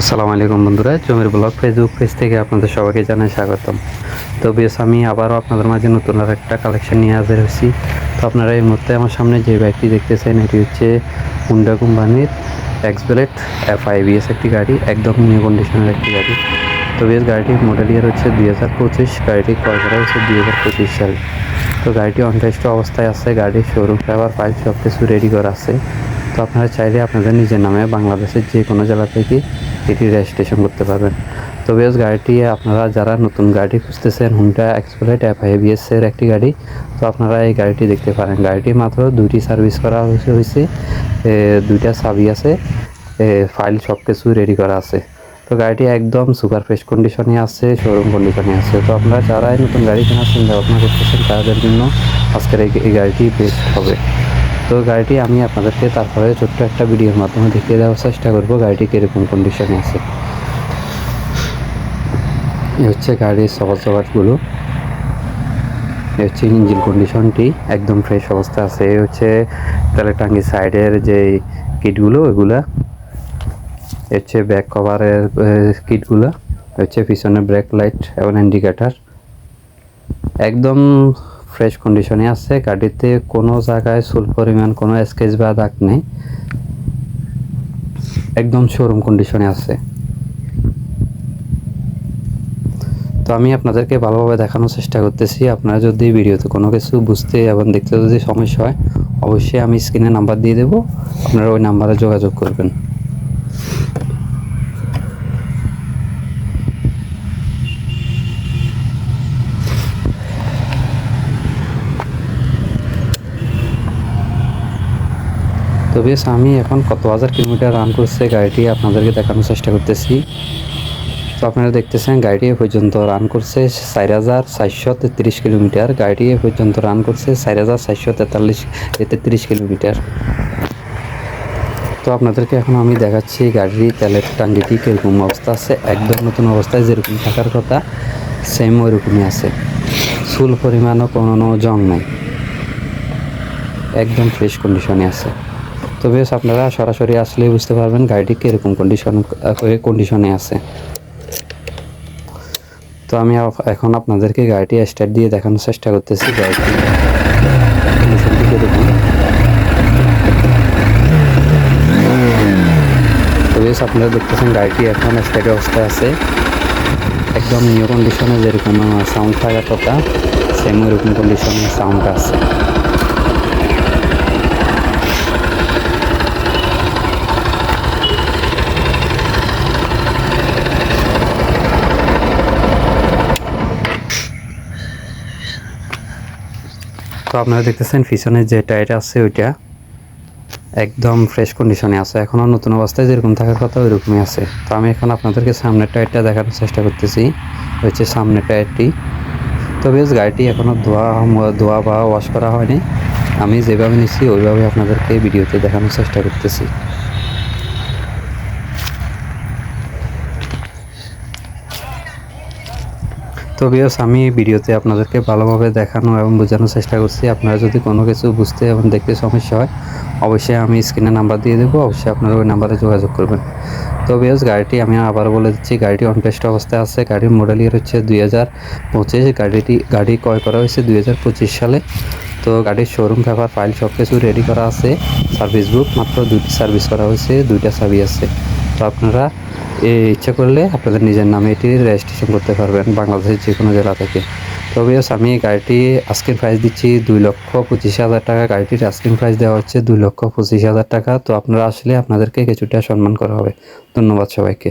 আসসালামু আলাইকুম বন্ধুরা, জমির ব্লগ ফেসবুক পেজ থেকে আপনাদের সবাইকে জানাই স্বাগতম। তো বেশ আমি আবারও আপনাদের মাঝে নতুন আর একটা কালেকশন নিয়ে হাজির হয়েছি। তো আপনারা এই মুহূর্তে আমার সামনে যে বাইকটি দেখতেছেন এটি হচ্ছে হুন্ডা কোম্পানির এক্স এক্সবেলেট এফ আইবিএস একটি গাড়ি, একদম নিউ কন্ডিশনের একটি গাড়ি। তো বেশ গাড়িটির মডেল ইয়ার হচ্ছে দুই হাজার পঁচিশ গাড়িটি ক্রয় করা হচ্ছে দুই হাজার পঁচিশ সালে। তো গাড়িটি অনটেস্ট অবস্থায় আছে, গাড়ির শোরুম পেপার ফাইল সব কিছু রেডি করা আছে। তো আপনারা চাইলে আপনাদের নিজের নামে বাংলাদেশের যে কোনো জেলা থেকে এটি রেজিস্ট্রেশন করতে পারবেন। তো বেশ গাড়িটি আপনারা যারা নতুন গাড়ি খুঁজতেছেন হুন্ডা এক্সপ্লেট এফ এর একটি গাড়ি, তো আপনারা এই গাড়িটি দেখতে পারেন। গাড়িটি মাত্র দুইটি সার্ভিস করা হয়েছে দুইটা চাবি আছে ফাইল সব কিছু রেডি করা আছে। তো গাড়িটি একদম সুপার ফ্রেশ কন্ডিশনে আছে শোরুম কন্ডিশনে আছে। তো আপনারা যারাই নতুন গাড়ি কেনার চিন্তা ভাবনা করতেছেন, তাদের জন্য আজকের এই গাড়িটি বেস্ট হবে। তো গাড়িটি আমি আপনাদেরকে তারপরে ছোট্ট একটা ভিডিওর মাধ্যমে দেখিয়ে দেওয়ার চেষ্টা করব। গাড়িটি কীরকম কন্ডিশনে আছে? এই হচ্ছে গাড়ির সবার সবারগুলো। এই হচ্ছে ইঞ্জিন কন্ডিশনটি একদম ফ্রেশ অবস্থা আছে। এই হচ্ছে তেলের টাঙ্গি সাইডের যে কিটগুলো ওইগুলা। এই হচ্ছে ব্যাক কভারের কিটগুলো হচ্ছে পিছনে ব্রেক লাইট এবং ইন্ডিকেটার একদম ফ্রেশ কন্ডিশনে আছে, গাড়িতে কোনো জায়গায় সুল পরিমাণ, কোনো স্কেচ বা দাগ নেই। একদম শোরুম কন্ডিশনে আছে। তো আমি আপনাদেরকে ভালোভাবে দেখানোর চেষ্টা করতেছি। আপনারা যদি ভিডিওতে কোনো কিছু বুঝতে এবং দেখতে যদি সমস্যা হয়, অবশ্যই আমি স্ক্রিনে নাম্বার দিয়ে দেবো। আপনারা ওই নাম্বারে যোগাযোগ করবেন। তো বেশ, আমি এখন কত হাজার কিলোমিটার রান করছে গাড়িটি আপনাদেরকে দেখানোর চেষ্টা করতেছি। তো আপনারা দেখতেছেন গাড়িটি এ পর্যন্ত রান করছে চার হাজার চারশো তেত্রিশ কিলোমিটার। গাড়িটি এ পর্যন্ত রান করছে চার হাজার চারশো তেতাল্লিশ তেত্রিশ কিলোমিটার। তো আপনাদেরকে এখন আমি দেখাচ্ছি গাড়ির তেলের টাঙ্গিটি কীরকম অবস্থা আছে। একদম নতুন অবস্থায় যেরকম থাকার কথা সেম ওইরকমই আছে। চুল, পরিমাণও কোনো জং নাই। একদম ফ্রেশ কন্ডিশনে আছে। তো বেশ আপনারা সরাসরি আসলেই বুঝতে পারবেন গাড়িটি কীরকম কন্ডিশন কন্ডিশনে আছে। তো আমি এখন আপনাদেরকে গাড়িটি স্টার্ট দিয়ে দেখানোর চেষ্টা করতেছি আপনারা দেখতেছেন গাড়িটি এখন স্টার্ট অবস্থায় আছে। একদম নিউ কন্ডিশনে যেরকম সাউন্ড থাকার কথা সেম ওইরকম কন্ডিশনে সাউন্ড আছে। তো আপনারা দেখতেছেন, পিছনে যে টায়ারটা আছে ওইটা একদম ফ্রেশ কন্ডিশনে আছে। এখনও নতুন অবস্থায় যেরকম থাকার কথা ওইরকমই আছে। তো আমি এখন আপনাদেরকে সামনের টায়ারটা দেখানোর চেষ্টা করতেছি। হচ্ছে সামনের টায়ারটি। তো বেশ, গাড়িটি এখনও ধোয়া ধোয়া বা ওয়াশ করা হয়নি। আমি যেভাবে নিচ্ছি ওইভাবে আপনাদেরকে ভিডিওতে দেখানোর চেষ্টা করতেছি। তো বিয়স আমি ভিডিওতে আপনাদেরকে ভালোভাবে দেখানো এবং বোঝানোর চেষ্টা করছি। আপনারা যদি কোনো কিছু বুঝতে এবং দেখতে সমস্যা হয়, অবশ্যই আমি স্ক্রিনে নাম্বার দিয়ে দেবো। অবশ্যই আপনারা ওই নাম্বারে যোগাযোগ করবেন। তো বিয়স গাড়িটি আমি আবার বলে দিচ্ছি, গাড়িটি অনটেস্ট অবস্থায় আছে। গাড়ির মডেল ইয়ার হচ্ছে দুই হাজার পঁচিশ। গাড়িটি, গাড়ি ক্রয় করা হয়েছে দুই হাজার পঁচিশ সালে। তো গাড়ির শোরুম পেপার ফাইল সব কিছু রেডি করা আছে। সার্ভিস বুক মাত্র দুটি সার্ভিস করা হয়েছে, দুইটা চাবি আছে। তো আপনারা ইচ্ছা করলে আপনাদের নিজের নামে এটি রেজিস্ট্রেশন করতে পারবেন বাংলাদেশের যে কোনো জেলা থেকে। তবে আমি গাড়িটি আস্কিং প্রাইস দিচ্ছি দুই লক্ষ পঁচিশ হাজার টাকা। গাড়িটির আস্কিং প্রাইস দেওয়া হচ্ছে দুই লক্ষ পঁচিশ হাজার টাকা। তো আপনারা আসলে আপনাদেরকে কিছুটা সম্মান করা হবে। ধন্যবাদ সবাইকে।